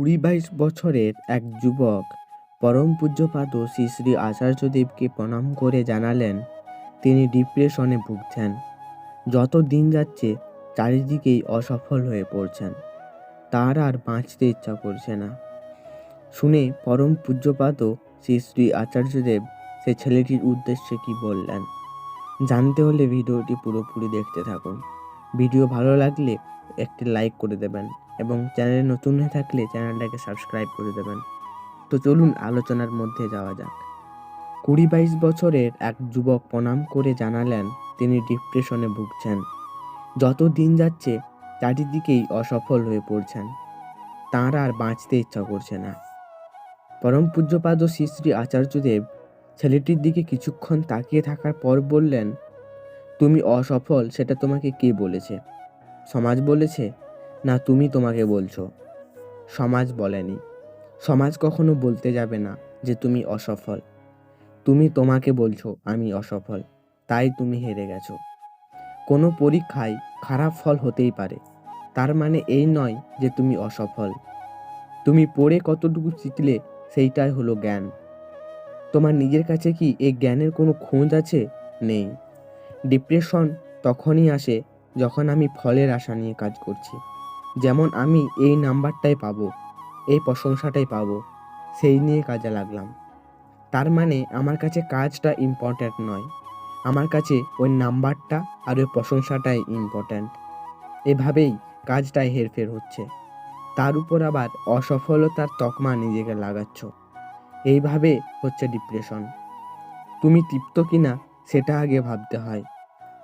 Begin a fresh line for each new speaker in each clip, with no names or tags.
কুড়ি বাইশ বছরের এক যুবক পরম পূজ্যপাদ শ্রী শ্রী আচার্যদেবকে প্রণাম করে জানালেন। তিনি ডিপ্রেশনে ভুগছেন। যত দিন যাচ্ছে, চারিদিকেই অসফল হয়ে পড়ছেন। তার আর বাঁচতে ইচ্ছা করছে না। শুনে পরম পূজ্যপাদ শ্রী শ্রী আচার্যদেব সে ছেলেটির উদ্দেশ্যে কি বললেন, জানতে হলে ভিডিওটি পুরোপুরি দেখতে থাকুন। ভিডিও ভালো লাগলে একটি লাইক করে দেবেন। এবং চ্যানেলে নতুন হয়ে থাকলে চ্যানেলটাকে সাবস্ক্রাইব করে দেবেন। তো চলুন আলোচনার মধ্যে যাওয়া যাক। কুড়ি বাইশ বছরের এক যুবক প্রণাম করে জানালেন, তিনি ডিপ্রেশনে ভুগছেন। যত দিন যাচ্ছে, চারিদিকেই অসফল হয়ে পড়ছেন। তাঁর আর বাঁচতে ইচ্ছা করছে না। পরম পূজ্যপাদ শ্রী শ্রী আচার্যদেব ছেলেটির দিকে কিছুক্ষণ তাকিয়ে থাকার পর বললেন, তুমি অসফল, সেটা তোমাকে কে বলেছে? সমাজ বলেছে না তুমি তোমাকে বলছো। সমাজ বলেনি। সমাজ কখনো বলতে যাবে না যে তুমি অসফল। তুমি তোমাকে বলছো, আমি অসফল। তাই তুমি হেরে গেছো। কোনো পরীক্ষায় খারাপ ফল হতেই পারে। তার মানে এই নয় যে তুমি অসফল। তুমি পড়ে কতটুকু শিখলে সেইটাই হলো জ্ঞান। তোমার নিজের কাছে কি এই জ্ঞানের কোনো খোঁজ আছে? নেই। ডিপ্রেশন তখনই আসে যখন আমি ফলের আশা নিয়ে কাজ করছি। যেমন আমি এই নাম্বারটাই পাবো, এই প্রশংসাটাই পাবো, সেই নিয়ে কাজে লাগলাম। তার মানে আমার কাছে কাজটা ইম্পর্ট্যান্ট নয়। আমার কাছে ওই নাম্বারটা আর ওই প্রশংসাটাই ইম্পর্ট্যান্ট এভাবেই কাজটাই হেরফের হচ্ছে। তার উপর আবার অসফলতার তকমা নিজেকে লাগাচ্ছ। এইভাবে হচ্ছে ডিপ্রেশন তুমি তৃপ্ত কিনা সেটা আগে ভাবতে হয়।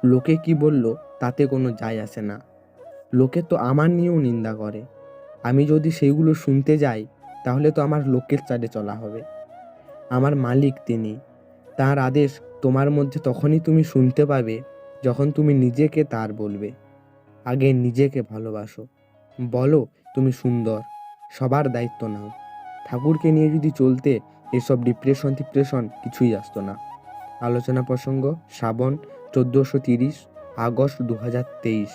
লোকে কি বলল তাতে কোনো যায় আসে না। লোকে তো আমার নিয়েও নিন্দা করে। আমি যদি সেইগুলো শুনতে যাই, তাহলে তো আমার লোকের চালে চলা হবে। আমার মালিক তিনি। তার আদেশ তোমার মধ্যে তখনই তুমি শুনতে পাবে, যখন তুমি নিজেকে তার বলবে। আগে নিজেকে ভালোবাসো। বলো, তুমি সুন্দর। সবার দায়িত্ব নাও। ঠাকুরকে নিয়ে যদি চলতে এসব ডিপ্রেশন টিপ্রেশন কিছুই আসতো না। আলোচনা প্রসঙ্গ, শ্রাবণ, চোদ্দোশো তিরিশ, আগস্ট দু হাজার তেইশ।